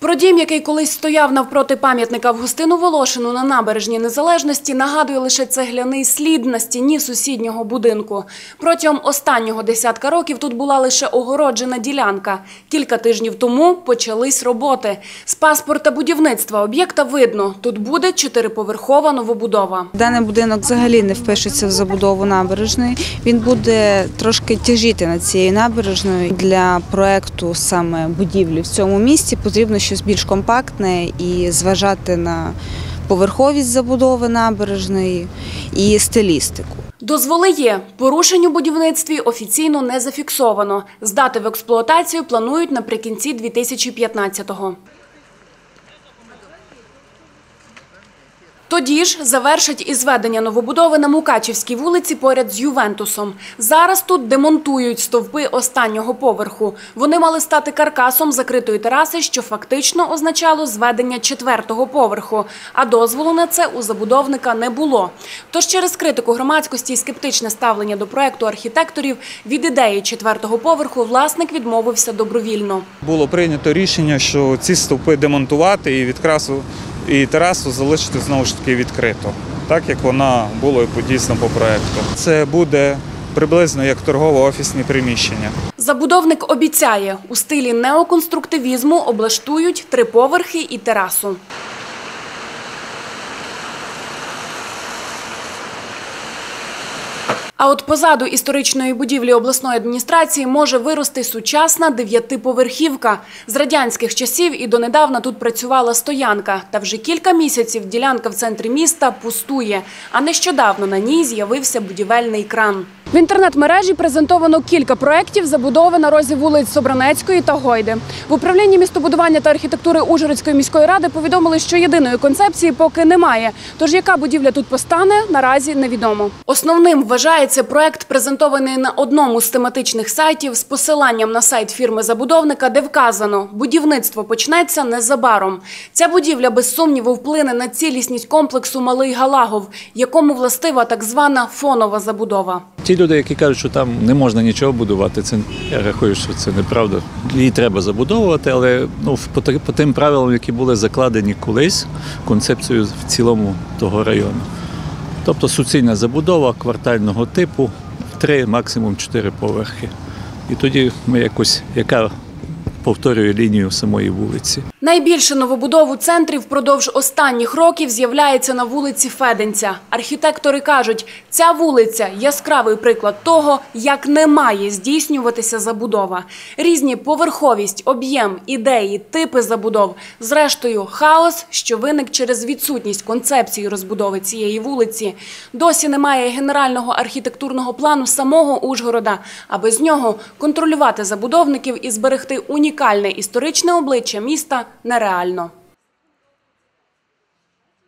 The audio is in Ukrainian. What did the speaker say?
Про дім, який колись стояв навпроти пам'ятника Августину Волошину на набережні Незалежності, нагадує лише цегляний слід на стіні сусіднього будинку. Протягом останнього десятка років тут була лише огороджена ділянка. Кілька тижнів тому почались роботи. З паспорта будівництва об'єкта видно, тут буде чотириповерхова новобудова. Даний будинок взагалі не впишеться в забудову набережної. Він буде трошки тяжіти над цією набережною. Для проекту саме будівлі в цьому місці потрібно щось більш компактне і зважати на поверховість забудови набережної і стилістику. Дозволи є. Порушень у будівництві офіційно не зафіксовано. Здати в експлуатацію планують наприкінці 2015-го. Тоді ж завершать і зведення новобудови на Мукачівській вулиці поряд з Ювентусом. Зараз тут демонтують стовпи останнього поверху. Вони мали стати каркасом закритої тераси, що фактично означало зведення четвертого поверху. А дозволу на це у забудовника не було. Тож через критику громадськості і скептичне ставлення до проекту архітекторів від ідеї четвертого поверху власник відмовився добровільно. Було прийнято рішення, що ці стовпи демонтувати і відкрасу і терасу залишити знову ж таки відкрито, так як вона була дійсно по проекту. Це буде приблизно як торгово-офісні приміщення. Забудовник обіцяє, у стилі неоконструктивізму облаштують три поверхи і терасу. А от позаду історичної будівлі обласної адміністрації може вирости сучасна дев'ятиповерхівка. З радянських часів і донедавна тут працювала стоянка. Та вже кілька місяців ділянка в центрі міста пустує. А нещодавно на ній з'явився будівельний кран. В інтернет-мережі презентовано кілька проєктів забудови на розі вулиць Собранецької та Гойди. В управлінні містобудування та архітектури Ужгородської міської ради повідомили, що єдиної концепції поки немає. Тож яка будівля тут постане, наразі невідомо. Основним вважається проєкт, презентований на одному з тематичних сайтів з посиланням на сайт фірми-забудовника, де вказано, будівництво почнеться незабаром. Ця будівля без сумніву вплине на цілісність комплексу Малий Галагов, якому властива так звана фонова забудова. Ті люди, які кажуть, що там не можна нічого будувати, це я рахую, що це неправда. Її треба забудовувати, але ну по, по тим правилам, які були закладені колись, концепцією в цілому того району. Тобто суцільна забудова квартального типу, три, максимум чотири поверхи. І тоді ми якось, яка повторює лінію самої вулиці. Найбільше новобудов у центрі впродовж останніх років з'являється на вулиці Феденця. Архітектори кажуть, ця вулиця – яскравий приклад того, як не має здійснюватися забудова. Різні поверховість, об'єм, ідеї, типи забудов. Зрештою, хаос, що виник через відсутність концепції розбудови цієї вулиці. Досі немає генерального архітектурного плану самого Ужгорода, а без нього контролювати забудовників і зберегти унікальне історичне обличчя міста нереально.